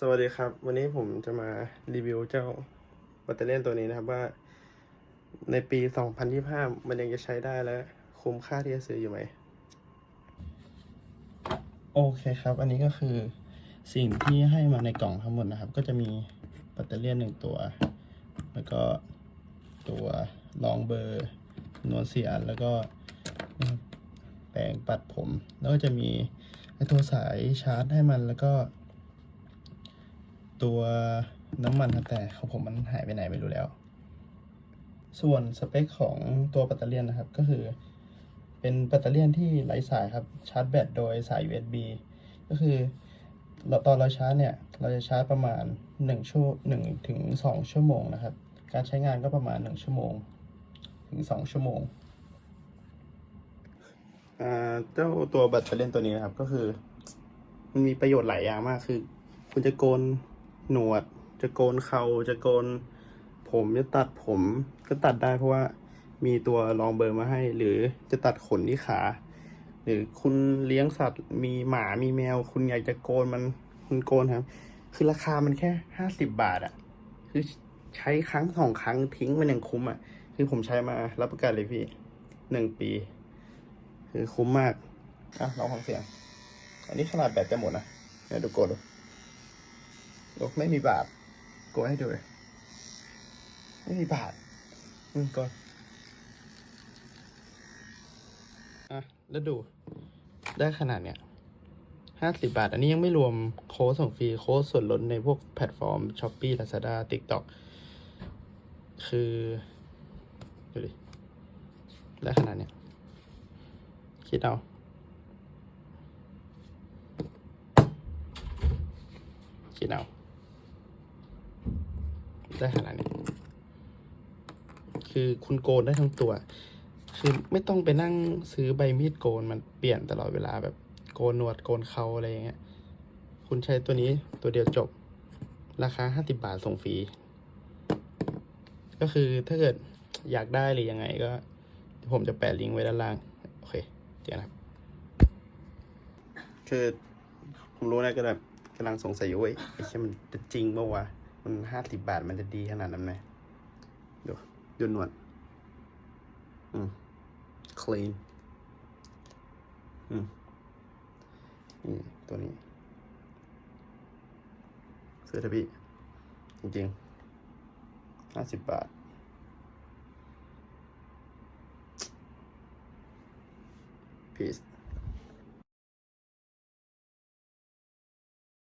สวัสดีครับ วันนี้ผมจะมารีวิวเจ้าแบตเตอรี่ตัวนี้นะครับว่า ในปี 2025 มันยังจะใช้ได้และคุ้มค่าที่จะซื้ออยู่ไหม โอเคครับ อันนี้ก็คือสิ่งที่ให้มาในกล่องทั้งหมดนะครับ ก็จะมีแบตเตอรี่หนึ่งตัว แล้วก็ตัวรองเบอร์นวลเสียอัน แล้วก็แปรงปัดผม แล้วก็จะมีตัวสายชาร์จให้มันแล้วก็ ตัวน้ำมันครับแต่ของผมมันหายไปไหนไม่รู้แล้ว ส่วนสเปคของตัวแบตเตอรี่นะครับก็คือ เป็นแบตเตอรี่ที่ไร้สายครับชาร์จแบตโดยสาย USB ก็คือเราตอนเราชาร์จเนี่ย เราจะชาร์จประมาณ1ชั่ว1ถึง2ชั่วโมงนะครับ การใช้งานก็ประมาณ 1 ชั่วโมง ถึง 2 ชั่วโมงเจ้าตัวแบตเตอรี่ตัวนี้นะครับก็คือ มันมีประโยชน์หลายอย่างมากคือ คุณจะโกน หนวด จะโกนเขาจะโกน ผมจะตัดผมก็ตัดได้เพราะว่ามีตัวรองเบอร์มาให้ หรือจะตัดขนที่ขา หรือคุณเลี้ยงสัตว์มีหมามีแมว คุณอยากจะโกนมันคุณโกนครับ คือราคามันแค่ห้าสิบบาทอะคือใช้ครั้งสองครั้งทิ้งมันยังคุ้มอะคือผมใช้มารับประกันเลยพี่หนึ่งปี คือคุ้มมากอะลองฟังเสียง อันนี้ขนาดแบตจะหมดนะเดี๋ยวดูโกดดู ดูไม่มีบาทโกดให้ดูเลยไม่มีบาทอืมกดอะ แล้วดู ได้ขนาดเนี้ยห้าสิบาท อันนี้ยังไม่รวมโค้ดส่งฟรีโค้ดส่วนลดในพวกแพลตฟอร์ม Shopee Lazada TikTok คือดูดิได้ขนาดเนี้ยคิดเอาคิดเอา ได้ขนาดนี้คือคุณโกนได้ทั้งตัว คือไม่ต้องไปนั่งซื้อใบมีดโกนมันเปลี่ยนตลอดเวลาแบบโกนหนวดโกนเขาอะไรอย่างเงี้ย คุณใช้ตัวนี้ตัวเดียวจบ ราคาห้าสิบบาทส่งฟรี ก็คือถ้าเกิดอยากได้หรือยังไงก็ ผมจะแปะลิงก์ไว้ด้านล่าง โอเคเดี๋ยวนะครับ คือผมรู้นะก็แบบกำลังสงสัยอยู่เว้ยไอ้เชี่มันจะจริงเปล่าวะ มันห้าสิบบาทมันจะดีขนาดนั้นไหมดูดูหนวด อืม clean อืม นี่ตัวนี้ ซื้อทวีตจริงห้าสิบบาทพี e